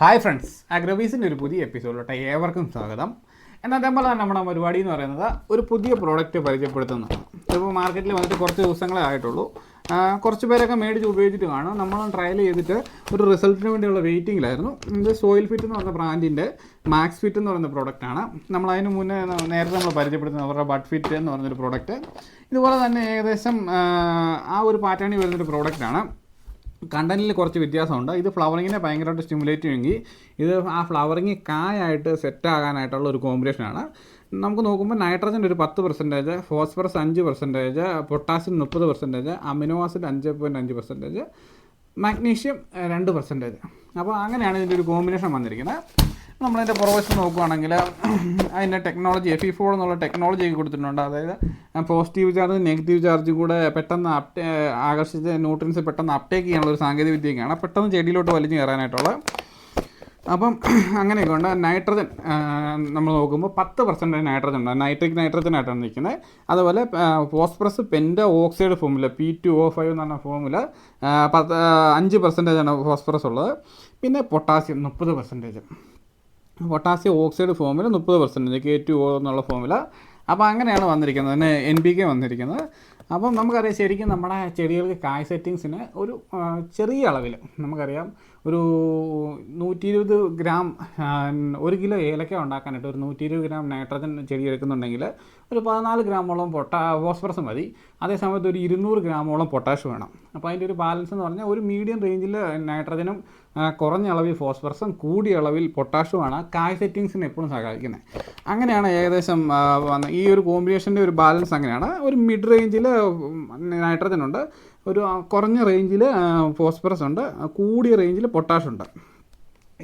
Hi friends അഗ്രവീസിന്റെ ഒരു പുതിയ എപ്പിസോഡിലോട്ട് ഏവർക്കും സ്വാഗതം. എന്നാൽ അതേപോലെ തന്നെ നമ്മുടെ പരിപാടി എന്ന് പറയുന്നത് ഒരു പുതിയ പ്രോഡക്റ്റ് പരിചയപ്പെടുത്തുന്നതാണ്. ഇപ്പോൾ മാർക്കറ്റിൽ വന്നിട്ട് കുറച്ച് ദിവസങ്ങളേ ആയിട്ടുള്ളൂ. കുറച്ച് പേരൊക്കെ മേടിച്ച് ഉപയോഗിച്ചിട്ട് കാണും. നമ്മൾ ട്രയൽ ചെയ്തിട്ട് ഒരു റിസൾട്ടിന് വേണ്ടിയുള്ള വെയിറ്റിംഗിലായിരുന്നു ഇത് സോയിൽ ഫിറ്റ് എന്ന് പറഞ്ഞ ബ്രാൻഡിന്റെ മാക്സ് ഫിറ്റ് എന്ന് പറയുന്ന പ്രോഡക്റ്റാണ് നമ്മൾ അതിന് മുന്നേ നേരത്തെ നമ്മൾ പരിചയപ്പെടുത്തുന്ന അവരുടെ ബഡ് ഫിറ്റ് എന്ന് പറഞ്ഞൊരു പ്രോഡക്റ്റ് ഇതുപോലെ തന്നെ ഏകദേശം ആ ഒരു പാറ്റേണിൽ വരുന്നൊരു പ്രോഡക്റ്റാണ് കണ്ടന്റിൽ കുറച്ച് വ്യത്യാസമുണ്ട്. ഇത് ഫ്ലവറിങ്ങിനെ ഭയങ്കരമായിട്ട് സ്റ്റിമുലേറ്റ് ചെയ്യുമെങ്കിൽ ഇത് ആ ഫ്ലവറിങ് കായായിട്ട് സെറ്റ് ആകാനായിട്ടുള്ള ഒരു കോമ്പിനേഷനാണ് നമുക്ക് നോക്കുമ്പോൾ നൈട്രജൻ ഒരു പത്ത് പെർസെന്റേജ് ഫോസ്ഫറസ് അഞ്ച് പെർസെന്റേജ് പൊട്ടാസ്യം മുപ്പത് പെർസെന്റേജ് അമിനോ ആസിഡ് അഞ്ച് പോയിന്റ് അഞ്ച് പെർസെന്റേജ് മാഗ്നീഷ്യം രണ്ട് പെർസെന്റേജ് അപ്പോൾ അങ്ങനെയാണ് ഇതിന്റെ ഒരു കോമ്പിനേഷൻ വന്നിരിക്കുന്നത്. നമ്മളതിന്റെ പുറവശം നോക്കുകയാണെങ്കിൽ അതിന്റെ ടെക്നോളജി എഫ് ഇ ഫോർ എന്നുള്ള ടെക്നോളജി ഒക്കെ കൊടുത്തിട്ടുണ്ട്. അതായത് പോസിറ്റീവ് ചാർജ് നെഗറ്റീവ് ചാർജും കൂടെ പെട്ടെന്ന് അപ്റ്റേ ആകർഷിച്ച് ന്യൂട്രിയൻസ് പെട്ടെന്ന് അപ്ടേക്ക് ചെയ്യാനുള്ള ഒരു സാങ്കേതിക വിദ്യയൊക്കെയാണ്. പെട്ടെന്ന് ചെടിയിലോട്ട് വലിഞ്ഞു കയറാനായിട്ടുള്ള അപ്പം അങ്ങനെയൊക്കെ ഉണ്ട് നൈട്രജൻ നമ്മൾ നോക്കുമ്പോൾ പത്ത് പെർസെന്റ് നൈട്രജൻ ഉണ്ട്. നൈട്രിക് നൈട്രജൻ ആയിട്ടാണ് നിൽക്കുന്നത്. അതുപോലെ phosphorus penta oxide formula P two O five എന്ന് പറഞ്ഞ ഫോമുല പത്ത് അഞ്ച് പെർസെന്റേജാണ് ഫോസ്ഫറസ് ഉള്ളത്. പിന്നെ പൊട്ടാസ്യം മുപ്പത് പെർസെന്റേജ് പൊട്ടാസ്യം ഓക്സൈഡ് ഫോമിൽ മുപ്പത് പെർസെന്റേജ് കെ ടു ഒ എന്നുള്ള ഫോമിൽ അപ്പോൾ അങ്ങനെയാണ് വന്നിരിക്കുന്നത്. പിന്നെ എൻ പി കെ വന്നിരിക്കുന്നത്. അപ്പം നമുക്കറിയാം ശരിക്കും നമ്മുടെ ചെടികൾക്ക് കായ് സെറ്റിങ്സിന് ഒരു ചെറിയ അളവിൽ നമുക്കറിയാം ഒരു നൂറ്റി ഇരുപത് ഗ്രാം ഒരു കിലോ ഏലക്ക ഉണ്ടാക്കാനായിട്ട് ഒരു നൂറ്റി ഇരുപത് ഗ്രാം നൈട്രജൻ ചെടി എടുക്കുന്നുണ്ടെങ്കിൽ ഒരു പതിനാല് ഗ്രാമോളം പൊട്ടാ ഫോസ്ഫറസ് മതി. അതേസമയത്ത് ഒരു ഇരുന്നൂറ് ഗ്രാമോളം പൊട്ടാഷ് വേണം. അപ്പോൾ അതിന്റെ ഒരു ബാലൻസ് എന്ന് പറഞ്ഞാൽ ഒരു മീഡിയം റേഞ്ചിൽ നൈട്രജനും കുറഞ്ഞ അളവിൽ ഫോസ്ഫറസും കൂടിയ അളവിൽ പൊട്ടാഷ്യമാണ് കായ് സെറ്റിങ്സിന് എപ്പോഴും സഹായിക്കുന്നത്. അങ്ങനെയാണ് ഏകദേശം ഈ ഒരു കോമ്പിനേഷന്റെ ഒരു ബാലൻസ് അങ്ങനെയാണ്. ഒരു മിഡ് റേഞ്ചിൽ നൈട്രജൻ ഉണ്ട്. ഒരു കുറഞ്ഞ റേഞ്ചിൽ ഫോസ്ഫറസ് ഉണ്ട്. കൂടിയ റേഞ്ചിൽ പൊട്ടാഷ് ഉണ്ട്.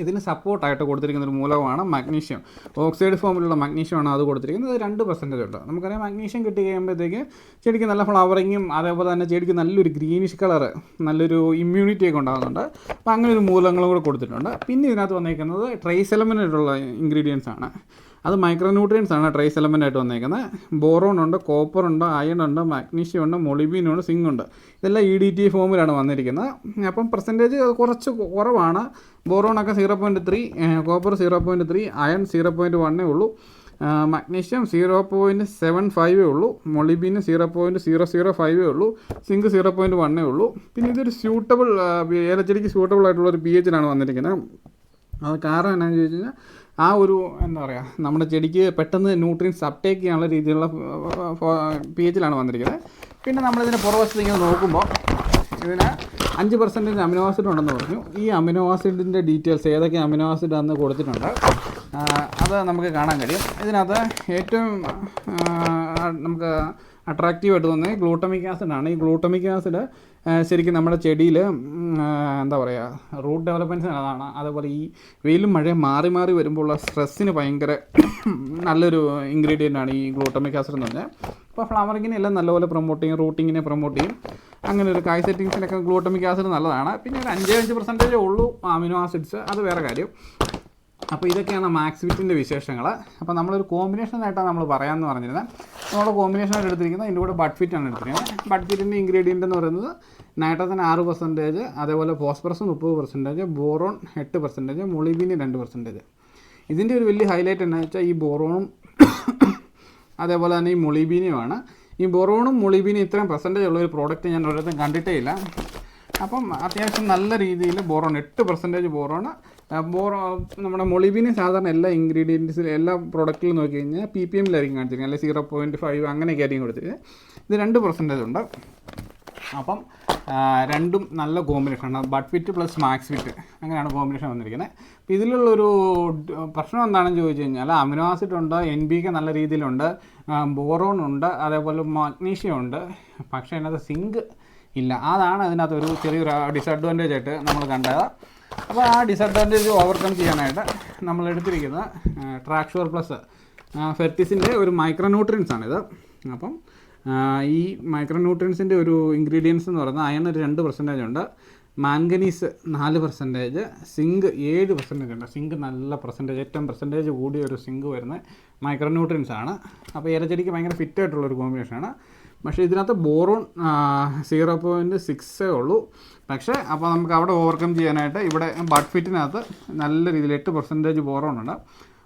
ഇതിന് സപ്പോർട്ടായിട്ട് കൊടുത്തിരിക്കുന്ന ഒരു മൂലകമാണ് മഗ്നീഷ്യം ഓക്സൈഡ് ഫോമിലുള്ള മഗ്നീഷ്യമാണ് അത് കൊടുത്തിരിക്കുന്നത്. രണ്ട് പെർസെന്റേജ് ഉണ്ട്. നമുക്കറിയാം മഗ്നീഷ്യം കിട്ടി കഴിയുമ്പോഴത്തേക്ക് ചെടിക്ക് നല്ല ഫ്ലവറിങ്ങും അതേപോലെ തന്നെ ചെടിക്ക് നല്ലൊരു ഗ്രീനിഷ് കളറ് നല്ലൊരു ഇമ്മ്യൂണിറ്റി ഒക്കെ ഉണ്ടാകുന്നുണ്ട്. അപ്പോൾ അങ്ങനെ ഒരു മൂലങ്ങളും കൂടെ കൊടുത്തിട്ടുണ്ട്. പിന്നെ ഇതിനകത്ത് വന്നിരിക്കുന്നത് ട്രേസ് എലമെന്റായിട്ടുള്ള ഇൻഗ്രീഡിയൻസ് ആണ്. അത് മൈക്രോന്യൂട്രിയൻസ് ആണ് ട്രേസ് എലമെന്റ് ആയിട്ട് വന്നേക്കുന്നത് ബോറോൺ ഉണ്ട് കോപ്പർ ഉണ്ട് അയൺ ഉണ്ട് മാഗ്നീഷ്യം ഉണ്ട് മൊളിബീൻ ഉണ്ട് സിങ് ഉണ്ട്. ഇതെല്ലാം ഇ ഡി ടി ഫോമിലാണ് വന്നിരിക്കുന്നത് അപ്പം പെർസെന്റേജ് കുറച്ച് കുറവാണ്. ബോറോൺ ഒക്കെ zero point three copper zero point three iron zero point വണ്ണേ ഉള്ളൂ. മഗ്നീഷ്യം സീറോ പോയിന്റ് സെവൻ ഫൈവേ ഉള്ളൂ. Molybdenum zero point zero zero ഫൈവേ ഉള്ളൂ. സിങ്ക് സീറോ പോയിന്റ് വണ്ണേ ഉള്ളൂ. പിന്നെ ഇതൊരു സ്യൂട്ടബിൾ ഏലച്ചെടിക്ക് സ്യൂട്ടബിൾ ആയിട്ടുള്ള ഒരു പി എച്ചിലാണ് വന്നിരിക്കുന്നത് അത് കാരണം എന്നാന്ന് ചോദിച്ചു കഴിഞ്ഞാൽ ആ ഒരു എന്താ പറയുക നമ്മുടെ ചെടിക്ക് പെട്ടെന്ന് ന്യൂട്രിയൻസ് അപ്ടേക്ക് ചെയ്യാനുള്ള രീതിയിലുള്ള പി എച്ചിലാണ് വന്നിരിക്കുന്നത്. പിന്നെ നമ്മളിതിന്റെ പുറവശത്ത് ഇങ്ങനെ നോക്കുമ്പോൾ ഇതിന് അഞ്ച് പെർസെന്റേജ് അമിനോ ആസിഡ് ഉണ്ടെന്ന് പറഞ്ഞു. ഈ അമിനോ ആസിഡിന്റെ ഡീറ്റെയിൽസ് ഏതൊക്കെ അമിനോ ആസിഡ് അന്ന് കൊടുത്തിട്ടുണ്ട്. അത് നമുക്ക് കാണാൻ കഴിയും. ഇതിനകത്ത് ഏറ്റവും നമുക്ക് നമുക്ക് അട്രാക്റ്റീവായിട്ട് തോന്നുന്നത് ഗ്ലൂട്ടമിക് ആസിഡാണ് ഈ ഗ്ലൂട്ടമിക് ആസിഡ് ശരിക്കും നമ്മുടെ ചെടിയിൽ എന്താ പറയുക റൂട്ട് ഡെവലപ്മെന്റ്സ് നല്ലതാണ്. അതേപോലെ ഈ വെയിലും മഴയും മാറി മാറി വരുമ്പോഴുള്ള സ്ട്രെസ്സിന് ഭയങ്കര നല്ലൊരു ഇൻഗ്രീഡിയന്റ് ആണ് ഈ ഗ്ലൂട്ടമിക് ആസിഡ് എന്ന് പറഞ്ഞാൽ. അപ്പോൾ ഫ്ലവറിങ്ങിനെ എല്ലാം നല്ലപോലെ പ്രൊമോട്ട് ചെയ്യും റൂട്ടിങ്ങിനെ പ്രൊമോട്ട് ചെയ്യും. അങ്ങനെ ഒരു കായ് സെറ്റിങ്സിനൊക്കെ ഗ്ലൂട്ടമിക് ആസിഡ് നല്ലതാണ്. പിന്നെ ഒരു അഞ്ചേ അഞ്ച് പെർസെന്റേജേ ഉള്ളൂ അമിനോ ആസിഡ്സ് അത് വേറെ കാര്യം. അപ്പോൾ ഇതൊക്കെയാണ് മാക്സ് വിറ്റിന്റെ വിശേഷങ്ങൾ അപ്പോൾ നമ്മളൊരു കോമ്പിനേഷൻ ആയിട്ടാണ് നമ്മൾ പറയാമെന്ന് പറഞ്ഞിരുന്നത് നമ്മൾ കോമ്പിനേഷൻ ആയിട്ട് എടുത്തിരിക്കുന്നത് ഇതിന്റെ കൂടെ ബഡ് ഫിറ്റ് ആണ് എടുത്തിരിക്കുന്നത്. ബഡ് ഫിറ്റിന്റെ ഇൻഗ്രീഡിയന്റ് എന്ന് പറയുന്നത് നൈട്രജൻ ആറ് പെർസെന്റേജ് അതേപോലെ ഫോസ്ഫറസ് മുപ്പത് പെർസെന്റേജ് ബോറോൺ എട്ട് പെർസെന്റേജ് മൊളിബീന് രണ്ട് പെർസെന്റേജ് ഇതിന്റെ ഒരു വലിയ ഹൈലൈറ്റ് എന്താണെന്ന് വെച്ചാൽ ഈ ബോറോണും അതേപോലെ തന്നെ ഈ മൊളിബീനിയുമാണ് ഈ ബൊറോണും മൊളിബീനും ഇത്രയും പെർസെന്റേജ് ഉള്ള ഒരു പ്രോഡക്റ്റ് ഞാൻ ഒരിടത്തും കണ്ടിട്ടേ ഇല്ല. അപ്പം അത്യാവശ്യം നല്ല രീതിയിൽ ബോറോൺ എട്ട് പെർസെന്റേജ് ബോറോൺ. ബോറോ നമ്മുടെ മൊളിബിന് സാധാരണ എല്ലാ ഇൻഗ്രീഡിയൻസിലും എല്ലാ പ്രോഡക്റ്റിലും നോക്കി കഴിഞ്ഞാൽ പി പി എമ്മിലായിരിക്കും കാണിച്ചിരിക്കുന്നത് അല്ലെങ്കിൽ സീറോ പോയിന്റ് ഫൈവ് അങ്ങനെയൊക്കെ ആയിരിക്കും കൊടുത്തിരിക്കുന്നത് ഇത് രണ്ട് പെർസെന്റേജ് ഉണ്ട്. അപ്പം രണ്ടും നല്ല കോമ്പിനേഷനാണ് bud fit plus max fit അങ്ങനെയാണ് കോമ്പിനേഷൻ വന്നിരിക്കുന്നത്. അപ്പോൾ ഇതിലുള്ളൊരു പ്രശ്നം എന്താണെന്ന് ചോദിച്ചു കഴിഞ്ഞാൽ അമിനോ ആസിഡ് ഉണ്ട് എൻ ബി കെ നല്ല രീതിയിലുണ്ട് ബോറോൺ ഉണ്ട് അതേപോലെ മഗ്നീഷ്യം ഉണ്ട്. പക്ഷേ അതിനകത്ത് സിങ്ക് ഇല്ല. അതാണ് അതിനകത്ത് ഒരു ചെറിയൊരു ഡിസഡ്വാന്റേജ് ആയിട്ട് നമ്മൾ കണ്ടത്. അപ്പോൾ ആ ഡിസഡ്വാന്റേജ് ഓവർകം ചെയ്യാനായിട്ട് നമ്മൾ എടുത്തിരിക്കുന്നത് ട്രാക്ഷുവർ പ്ലസ് ഫെർട്ടിസിന്റെ ഒരു മൈക്രോ ന്യൂട്രിയൻസ് ആണിത് അപ്പം ഈ മൈക്രോ ന്യൂട്രിയൻസിന്റെ ഒരു ഇൻഗ്രീഡിയൻസ് എന്ന് പറയുന്നത് അയൺ ഒരു രണ്ട് പെർസെന്റേജ് ഉണ്ട് മാംഗനീസ് നാല് പെർസെന്റേജ് സിങ്ക് ഏഴ് പെർസെന്റേജ് ഉണ്ട്. സിങ്ക് നല്ല പെർസെന്റേജ് ഏറ്റവും പെർസെന്റേജ് കൂടിയ ഒരു സിങ്ക് വരുന്ന മൈക്രോ ന്യൂട്രിയൻസ് ആണ് അപ്പോൾ ഇലച്ചെടിക്ക് ഭയങ്കര ഫിറ്റ് ആയിട്ടുള്ള ഒരു കോമ്പിനേഷനാണ് പക്ഷേ ഇതിനകത്ത് ബോറോൺ സീറോ പോയിന്റ് സിക്സേ ഉള്ളൂ. പക്ഷേ അപ്പോൾ നമുക്ക് അവിടെ ഓവർകം ചെയ്യാനായിട്ട് ഇവിടെ ബഡ് ഫിറ്റിനകത്ത് നല്ല രീതിയിൽ എട്ട് പെർസെന്റേജ് ബോറോൺ ഉണ്ട്.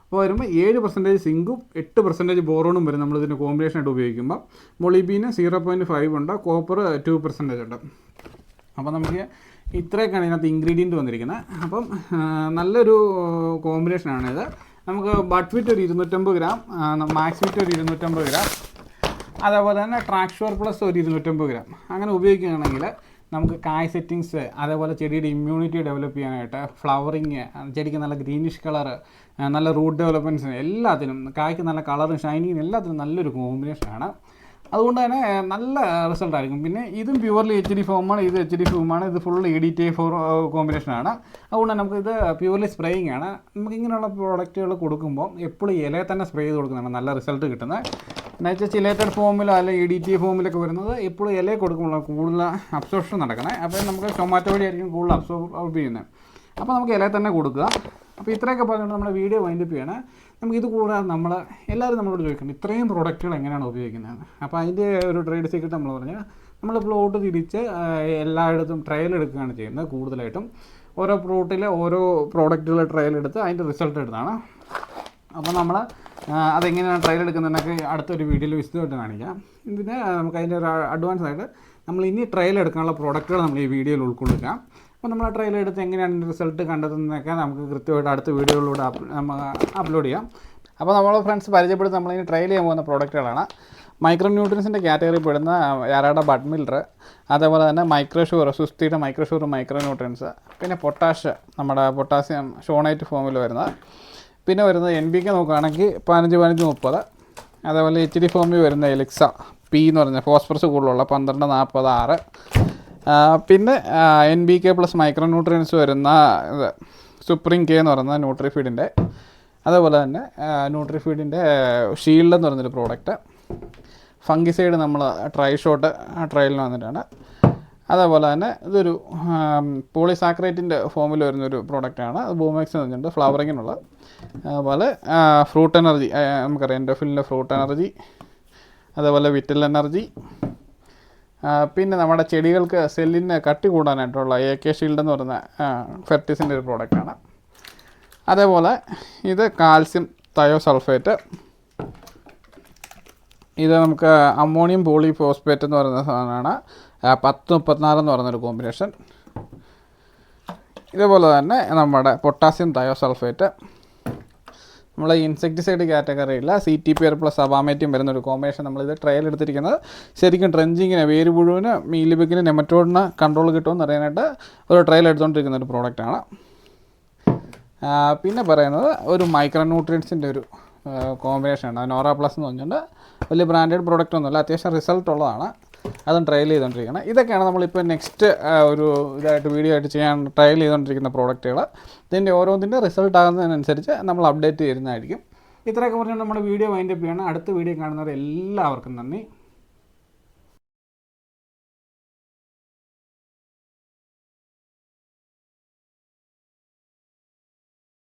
അപ്പോൾ വരുമ്പോൾ ഏഴ് പെർസെന്റേജ് സിങ്കും എട്ട് പെർസെന്റേജ് ബോറോണും വരും നമ്മൾ ഇതിന്റെ കോമ്പിനേഷൻ ആയിട്ട് ഉപയോഗിക്കുമ്പോൾ മൊളിബീന് സീറോ പോയിന്റ് ഫൈവ് ഉണ്ട് കോപ്പർ ടു പെർസെന്റേജ് ഉണ്ട്. അപ്പോൾ നമുക്ക് ഇത്രയൊക്കെയാണ് ഇതിനകത്ത് ഇൻഗ്രീഡിയന്റ് വന്നിരിക്കുന്നത്. അപ്പം നല്ലൊരു കോമ്പിനേഷനാണിത് നമുക്ക് ഫിറ്റ് ഒരു ഇരുന്നൂറ്റമ്പത് ഗ്രാം മാക്സ് ഫിറ്റ് ഒരു ഇരുന്നൂറ്റമ്പത് ഗ്രാം അതേപോലെ തന്നെ ട്രാക്ഷോർ പ്ലസ് ഒരു ഇരുന്നൂറ്റമ്പത് ഗ്രാം അങ്ങനെ ഉപയോഗിക്കുകയാണെങ്കിൽ നമുക്ക് കായ് സെറ്റിങ്സ് അതേപോലെ ചെടിയുടെ ഇമ്മ്യൂണിറ്റി ഡെവലപ്പ് ചെയ്യാനായിട്ട് ഫ്ലവറിങ് ചെടിക്ക് നല്ല ഗ്രീനിഷ് കളറ് നല്ല റൂട്ട് ഡെവലപ്മെന്റ്സിന് എല്ലാത്തിനും കായ്ക്ക് നല്ല കളറും ഷൈനിങ്ങും എല്ലാത്തിനും നല്ലൊരു കോമ്പിനേഷനാണ് അതുകൊണ്ട് തന്നെ നല്ല റിസൾട്ട് ആയിരിക്കും. പിന്നെ ഇതും പ്യുവർലി എച്ച് ഡി ഫോമാണ് ഇത് എച്ച് ഡി ഫോമാണ് ഇത് full E D T four കോമ്പിനേഷനാണ് അതുകൊണ്ട് തന്നെ ഇത് പ്യുവർലി സ്പ്രേയിങ് ആണ്. നമുക്ക് ഇങ്ങനെയുള്ള പ്രോഡക്റ്റുകൾ കൊടുക്കുമ്പോൾ എപ്പോഴും ഇലയെ തന്നെ സ്പ്രേ ചെയ്ത് കൊടുക്കുന്നതാണ് നല്ല റിസൾട്ട് കിട്ടുന്നത്. എന്ന് വെച്ചാൽ ചിലേറ്റഡ് ഫോമിലോ അല്ലെങ്കിൽ ഇ ഡി ടി ഫോമിലൊക്കെ വരുന്നത് എപ്പോഴും ഇലയെ കൊടുക്കുമ്പോൾ കൂടുതൽ അബ്സോർപ്ഷൻ നടക്കണേ. അപ്പോൾ നമുക്ക് ടൊമാറ്റോ വഴി ആയിരിക്കും കൂടുതൽ അബ്സോർബ് ചെയ്യുന്നത്. അപ്പോൾ നമുക്ക് ഇലയെ തന്നെ കൊടുക്കുക. അപ്പോൾ ഇത്രയൊക്കെ പറഞ്ഞുകൊണ്ട് നമ്മുടെ വീഡിയോ വൈൻഡപ്പ് ചെയ്യണേ. നമുക്ക് ഇത് കൂടാതെ നമ്മൾ എല്ലാവരും നമ്മളോട് ചോദിക്കണം ഇത്രയും പ്രോഡക്റ്റുകൾ എങ്ങനെയാണ് ഉപയോഗിക്കുന്നത്? അപ്പോൾ അതിന്റെ ഒരു ട്രേഡ് സീക്രട്ട് നമ്മൾ പറഞ്ഞാൽ നമ്മൾ പ്ലോട്ട് തിരിച്ച് എല്ലായിടത്തും ട്രയൽ എടുക്കുകയാണ് ചെയ്യുന്നത് കൂടുതലായിട്ടും. ഓരോ പ്ലോട്ടിലെ ഓരോ പ്രോഡക്റ്റുകൾ ട്രയൽ എടുത്ത് അതിന്റെ റിസൾട്ട് എടുത്താണ്. അപ്പോൾ നമ്മൾ അതെങ്ങനെയാണ് ട്രയൽ എടുക്കുന്നതെന്നൊക്കെ അടുത്തൊരു വീഡിയോയിൽ വിശദമായിട്ട് കാണിക്കാം. ഇതിന് നമുക്ക് അതിന്റെ ഒരു അഡ്വാൻസ് ആയിട്ട് നമ്മൾ ഇനി ട്രയൽ എടുക്കാനുള്ള പ്രോഡക്റ്റുകൾ നമ്മൾ ഈ വീഡിയോയിൽ ഉൾക്കൊള്ളിക്കാം. അപ്പോൾ നമ്മൾ ആ ട്രയൽ എടുത്ത് എങ്ങനെയാണ് റിസൾട്ട് കണ്ടെത്തുന്നതൊക്കെ നമുക്ക് കൃത്യമായിട്ട് അടുത്ത വീഡിയോയിലൂടെ അപ്ലോഡ് ചെയ്യാം. അപ്പോൾ നമ്മൾ ഫ്രണ്ട്സ് പരിചയപ്പെടുത്തി ഇനി ട്രയൽ ചെയ്യാൻ പോകുന്ന പ്രോഡക്റ്റുകളാണ് മൈക്രോ ന്യൂട്രിയൻസിന്റെ കാറ്റഗറി പെടുന്ന യാരാടെ ബഡ് മിൽഡർ അതേപോലെ തന്നെ മൈക്രോഷൂർ സുസ്ഥിയുടെ മൈക്രോഷൂർ മൈക്രോ ന്യൂട്രിയൻസ് പിന്നെ പൊട്ടാഷ് നമ്മുടെ പൊട്ടാസ്യം ഷോണൈറ്റ് ഫോമിൽ വരുന്നത്. പിന്നെ വരുന്നത് എൻ ബി കെ നോക്കുകയാണെങ്കിൽ പതിനഞ്ച് പതിനഞ്ച് മുപ്പത്. അതേപോലെ എച്ച് ഡി ഫോമിൽ വരുന്ന എലിക്സ പി എന്ന് പറഞ്ഞ ഫോസ്ഫറസ് കൂടുതലുള്ള പന്ത്രണ്ട് നാൽപ്പത് ആറ്. പിന്നെ N B K plus micro nutrients വരുന്ന സുപ്രീം കെ എന്ന് പറയുന്ന ന്യൂട്രിഫീഡിന്റെ അതേപോലെ തന്നെ ന്യൂട്രിഫീഡിന്റെ ഷീൽഡ് എന്ന് പറയുന്നൊരു പ്രോഡക്റ്റ് ഫംഗിസൈഡ് നമ്മൾ ട്രൈ ഷോട്ട് ട്രയലിന് വന്നിട്ടാണ്. അതേപോലെ തന്നെ ഇതൊരു പോളിസാക്രേറ്റിന്റെ ഫോമിൽ വരുന്നൊരു പ്രോഡക്റ്റാണ്. അത് ബൂമാക്സ് എന്ന് പറഞ്ഞിട്ടുണ്ട് ഫ്ലവറിങ്ങിനുള്ള. അതുപോലെ ഫ്രൂട്ട് എനർജി നമുക്കറിയാം എൻഡോഫിലിന്റെ ഫ്രൂട്ട് എനർജി അതേപോലെ വിറ്റൽ എനർജി. പിന്നെ നമ്മുടെ ചെടികൾക്ക് സെല്ലിന് കട്ടി കൂടാനായിട്ടുള്ള എ കെ ഷീൽഡ് എന്ന് പറയുന്ന ഫെർട്ടിസിന്റെ ഒരു പ്രോഡക്റ്റാണ്. അതേപോലെ ഇത് കാൽസ്യം തയോസൾഫേറ്റ്. ഇത് നമുക്ക് അമോണിയം പോളി ഫോസ്ഫേറ്റ് എന്ന് പറയുന്ന സാധനമാണ്. പത്ത് മുപ്പത്തിനാല് എന്ന് പറയുന്നൊരു കോമ്പിനേഷൻ ഇതേപോലെ തന്നെ നമ്മുടെ പൊട്ടാസ്യം തയോസൾഫേറ്റ് നമ്മൾ ഇൻസെക്ടിസൈഡ് കാറ്റഗറിയിൽ C T P R plus അബാമേറ്റിയും വരുന്ന ഒരു കോമ്പിനേഷൻ നമ്മളിത് ട്രയൽ എടുത്തിരിക്കുന്നത്. ശരിക്കും ട്രെഞ്ചിങ്ങിന് വേര് മുഴുവൻ മീലിബിക്കിന് നെമറ്റോഡിന് കൺട്രോൾ കിട്ടുമെന്ന് അറിയാനായിട്ട് ഒരു ട്രയൽ എടുത്തുകൊണ്ടിരിക്കുന്ന ഒരു പ്രോഡക്റ്റാണ് പിന്നെ പറയുന്നത് ഒരു മൈക്രോ ന്യൂട്രിയൻസിന്റെ ഒരു കോമ്പിനേഷനാണ് നോറ പ്ലസ് എന്ന് പറഞ്ഞുകൊണ്ട് വലിയ ബ്രാൻഡഡ് പ്രോഡക്റ്റ് ഒന്നുമല്ല അത്യാവശ്യം റിസൾട്ട് ഉള്ളതാണ്. അതും ട്രയൽ ചെയ്തുകൊണ്ടിരിക്കണം ഇതൊക്കെയാണ് നമ്മളിപ്പോൾ നെക്സ്റ്റ് ഒരു ഇതായിട്ട് വീഡിയോ ആയിട്ട് ചെയ്യാൻ ട്രയൽ ചെയ്തുകൊണ്ടിരിക്കുന്ന പ്രോഡക്റ്റുകൾ ഇതിന്റെ ഓരോന്നിന്റെ റിസൾട്ട് ആകുന്നതിനനുസരിച്ച് നമ്മൾ അപ്ഡേറ്റ് ചെയ്യുന്നതായിരിക്കും. ഇത്രയൊക്കെ പറഞ്ഞുകൊണ്ട് നമ്മുടെ വീഡിയോ വൈൻഡപ്പ് ചെയ്യണം. അടുത്ത വീഡിയോ കാണുന്നവർ എല്ലാവർക്കും നന്ദി.